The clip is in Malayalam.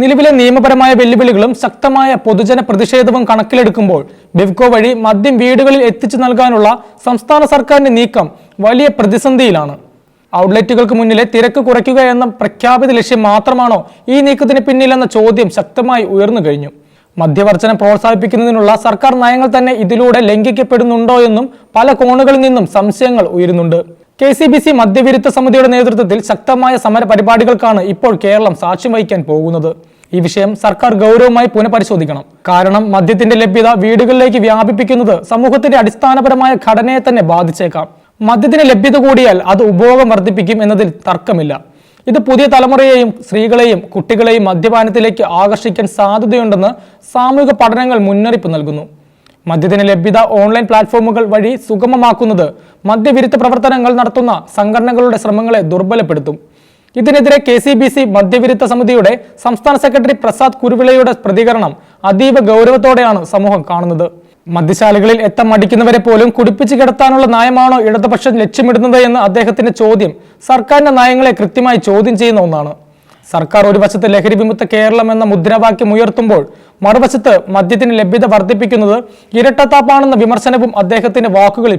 നിലവിലെ നിയമപരമായ വെല്ലുവിളികളും ശക്തമായ പൊതുജന പ്രതിഷേധവും കണക്കിലെടുക്കുമ്പോൾ ബെവ്കോ വഴി മദ്യം വീടുകളിൽ എത്തിച്ചു നൽകാനുള്ള സംസ്ഥാന സർക്കാരിന്റെ നീക്കം വലിയ പ്രതിസന്ധിയിലാണ്. ഔട്ട്ലെറ്റുകൾക്ക് മുന്നിലെ തിരക്ക് കുറയ്ക്കുക എന്ന പ്രഖ്യാപിത ലക്ഷ്യം മാത്രമാണോ ഈ നീക്കത്തിന് പിന്നിലെന്ന ചോദ്യം ശക്തമായി ഉയർന്നു കഴിഞ്ഞു. മദ്യവർജനം പ്രോത്സാഹിപ്പിക്കുന്നതിനുള്ള സർക്കാർ നയങ്ങൾ തന്നെ ഇതിലൂടെ ലംഘിക്കപ്പെടുന്നുണ്ടോ എന്നും പല കോണുകളിൽ നിന്നും സംശയങ്ങൾ ഉയരുന്നുണ്ട്. കെ സി ബി സി മദ്യവിരുദ്ധ സമിതിയുടെ നേതൃത്വത്തിൽ ശക്തമായ സമര പരിപാടികൾക്കാണ് ഇപ്പോൾ കേരളം സാക്ഷ്യം വഹിക്കാൻ പോകുന്നത്. ഈ വിഷയം സർക്കാർ ഗൗരവമായി പുനഃപരിശോധിക്കണം. കാരണം മദ്യത്തിന്റെ ലഭ്യത വീടുകളിലേക്ക് വ്യാപിപ്പിക്കുന്നത് സമൂഹത്തിന്റെ അടിസ്ഥാനപരമായ ഘടനയെ തന്നെ ബാധിച്ചേക്കാം. മദ്യത്തിന് ലഭ്യത കൂടിയാൽ അത് ഉപഭോഗം വർദ്ധിപ്പിക്കും എന്നതിൽ തർക്കമില്ല. ഇത് പുതിയ തലമുറയെയും സ്ത്രീകളെയും കുട്ടികളെയും മദ്യപാനത്തിലേക്ക് ആകർഷിക്കാൻ സാധ്യതയുണ്ടെന്ന് സാമൂഹിക പഠനങ്ങൾ മുന്നറിയിപ്പ് നൽകുന്നു. മദ്യത്തിന് ലഭ്യത ഓൺലൈൻ പ്ലാറ്റ്ഫോമുകൾ വഴി സുഗമമാക്കുന്നത് മദ്യവിരുദ്ധ പ്രവർത്തനങ്ങൾ നടത്തുന്ന സംഘടനകളുടെ ശ്രമങ്ങളെ ദുർബലപ്പെടുത്തും. ഇതിനെതിരെ കെ സി ബി സി മദ്യവിരുദ്ധ സമിതിയുടെ സംസ്ഥാന സെക്രട്ടറി പ്രസാദ് കുരുവിളയുടെ പ്രതികരണം അതീവ ഗൗരവത്തോടെയാണ് സമൂഹം കാണുന്നത്. മദ്യശാലകളിൽ എത്ത മടിക്കുന്നവരെ പോലും കുടിപ്പിച്ച് കിടത്താനുള്ള നയമാണോ ഇടതുപക്ഷം ലക്ഷ്യമിടുന്നത് എന്ന അദ്ദേഹത്തിന്റെ ചോദ്യം സർക്കാരിന്റെ നയങ്ങളെ കൃത്യമായി ചോദ്യം ചെയ്യുന്ന ഒന്നാണ്. സർക്കാർ ഒരു വശത്ത് ലഹരി വിമുക്ത കേരളം എന്ന മുദ്രാവാക്യം ഉയർത്തുമ്പോൾ മറുവശത്ത് മദ്യത്തിന് ലഭ്യത വർദ്ധിപ്പിക്കുന്നത് ഇരട്ടത്താപ്പാണെന്ന വിമർശനവും അദ്ദേഹത്തിന്റെ വാക്കുകളിൽ